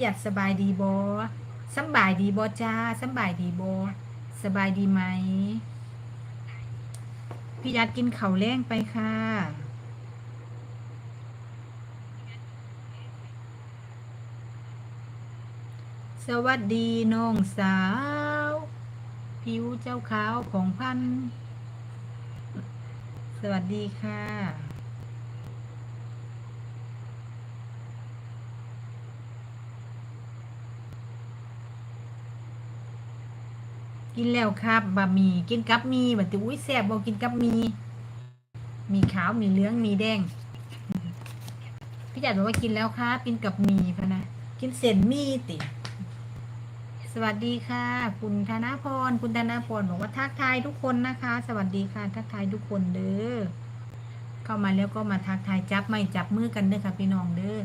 อยากสบายดีบอสบายดีบอจ้าสบายดีบอสบายดีไหม พี่ยัดกินเข้าแรงไปค่ะ สวัสดีน้องสาว ผิวเจ้าขาวของพัน สวัสดีค่ะ กินแล้วครับบะหมี่กินกับมีบัดติอุ้ยแซ่บบ่กินกับมีมีขาวมีเหลืองมีแดง พี่จัดบอกว่ากินแล้วครับกินกับมีพะนะกินเส้นมีติ สวัสดีค่ะ คุณธนาพรคุณธนาพรบอกว่าทักทายทุกคนนะคะ สวัสดีค่ะ ทักทายทุกคนเด้อเข้ามาแล้วก็มาทักทายจับไม่จับมือกันเด้อค่ะพี่น้องเด้อ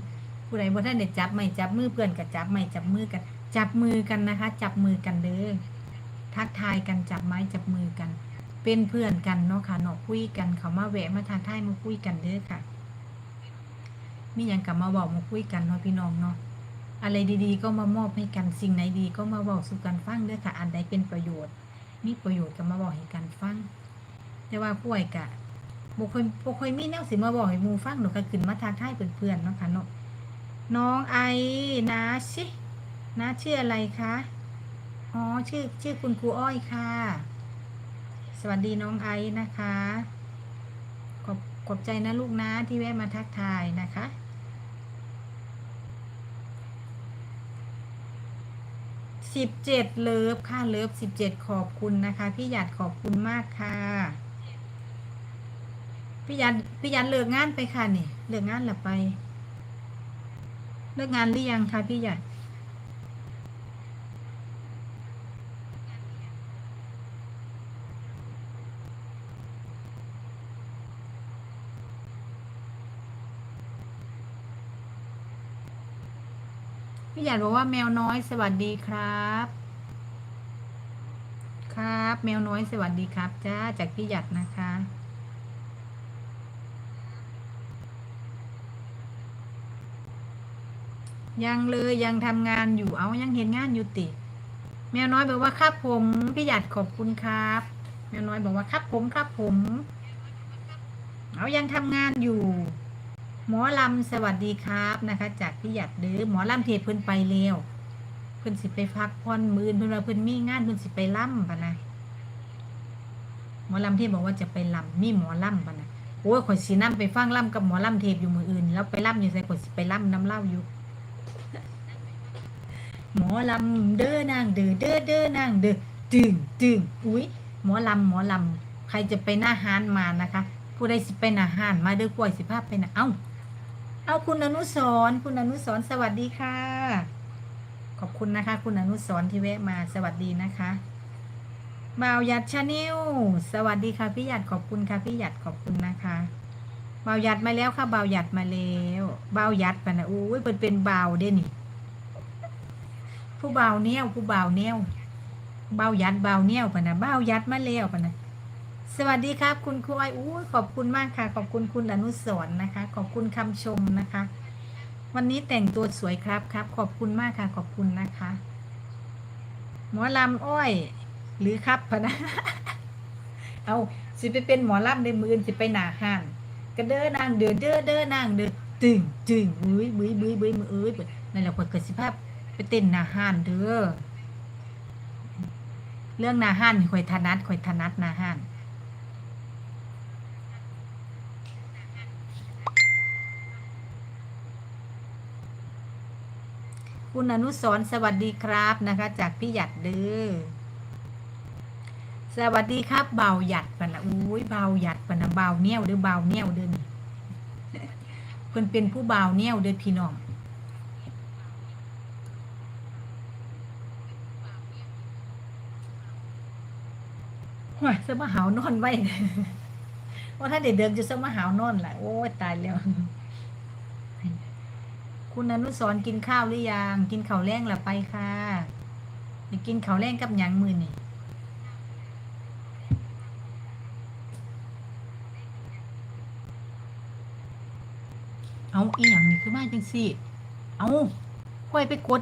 ผู้ใดบ่ท่านได้จับไม่จับมือเพื่อนกับจับไม่จับมือกัน จับมือกันนะคะ จับมือกันเด้อ ทักทายกันจับไม้จับมือกัน เป็นเพื่อนกันเนาะค่ะเนาะคุยกันเขามาแวะมาทักทายมาคุยกันเด้อค่ะ มีอย่างกลับมาบอกมาคุยกันเนาะพี่น้องเนาะอะไรดีๆ ก็มามอบให้กันสิ่งไหนดีก็มาบอกสู่กันฟังเด้อค่ะ อันใดเป็นประโยชน์ มีประโยชน์ก็มาบอกให้กันฟังแต่ว่าป่วยกะบุคคลบุคคลมีแนวสิมาบอกให้หมูฟังหนูก็ขึ้นมาทักทายเพื่อนๆเนาะค่ะเนาะน้องไอ้นะชินะชื่ออะไรคะ อ๋อชื่อชื่อคุณครูอ้อยค่ะ สวัสดีน้องไอนะคะ ขอบขอบใจนะลูกนะที่แวะมาทักทายนะคะ สิบเจ็ดเลิฟค่ะเลิฟสิบเจ็ดขอบคุณนะคะ พี่หยัดขอบคุณมากค่ะ พี่หยัดพี่หยัดเลิกงานไปค่ะนี่เลิกงานหรือไป เลิกงานหรือยังคะพี่หยัด พี่หยัดบอกว่าแมวน้อยสวัสดีครับ ครับ แมวน้อยสวัสดีครับ จ้าจากพี่หยัดนะคะ ยังเลยยังทำงานอยู่เอายังเห็นงานอยู่ติแมวน้อยบอกว่าครับผมพี่หยัดขอบคุณครับ แมวน้อยบอกว่าครับผมครับผม เอายังทำงานอยู่ หมอลำสวัสดีครับนะคะ จากพี่หยัดเด้อหมอลำเทพเพิ่นไปแล้วเพิ่นสิไปพักผ่อนมือเพิ่นว่าเพิ่นมีงานเพิ่นสิไปล่ำปะนะหมอลำเทพบอกว่าจะไปลำมีหมอลำปะนะโอ้ยข่อยสีน้ำไปฟังล่ำกับหมอลำเทพอยู่มืออื่น แล้วไปล่ำอยู่ใส่ข่อยสิไปล่ำน้ำเล่าอยู่หมอลำเด้อนางเด้อเด้อเด้อนางเด้อตึงตึงอุ้ยหมอลำหมอลำใครจะไปหน้าฮานมานะคะ ผู้ใดสิไปหน้าฮานมาเด้อกล้วยสิภาพไปนะเอ้า เอาคุณอนุสรคุณอนุสรสวัสดีค่ะ ขอบคุณนะคะ คุณอนุสรที่แวะมาสวัสดีนะคะบ่าวหยัดชาแนลสวัสดีค่ะพี่หยัดขอบคุณค่ะพี่หยัดขอบคุณนะคะบ่าวหยัดมาแล้วค่ะบ่าวหยัดมาแล้วบ่าวหยัดปะนะอุ้ยเป็นเป็นบ่าวเด้นี่ผู้บ่าวแนวผู้บ่าวแนวบ่าวหยัดบ่าวแนวปะนะบ่าวหยัดมาแล้วปะนะ สวัสดีครับ คุณครูอ้อยอู้ขอบคุณมากค่ะ ขอบคุณคุณอนุสรณ์นะคะ ขอบคุณคำชมนะคะ วันนี้แต่งตัวสวยครับครับ ขอบคุณมากค่ะ ขอบคุณนะคะ หมอลำอ้อย หรือครับพนะ เอาสิไปเป็นหมอลำในมืออนสิไปหนาห้านก็เด้อนางเด้อเด้อเด้อนางเด้อตึงตึงบุ้ยบุ้ยบุ้ยบุ้ยมือเอ้ยนั่นแหละคนเกิดสิภาพไปเต้นหนาห้านเด้อเรื่องหนาห้านข่อยถนัดข่อยถนัดหนาห้าน คุณอนุสรสวัสดีครับนะคะ จากพี่หยัดเด้อสวัสดีครับเบาหยัดปะนะอุ้ยเบาหยัดปะนะเบาเนี้ยวเด้อเบาเนี้ยวเด้อนี่เพิ่นเป็นผู้เบาเนี้ยวเด้อพี่น้องว้ยสมาหาวนอนไว้ว่าถ้าเด็กเดิมจะสมาหาวนอนแหละโอ้ยตายแล้ว คุณอนุสรกินข้าวหรือยัง กินข้าวแรงหรอไปค่ะอยากกินข้าวแรงกับหยังมือนี่เอาอีหยังนี่คือมาจังสิเอาค่อยไปกด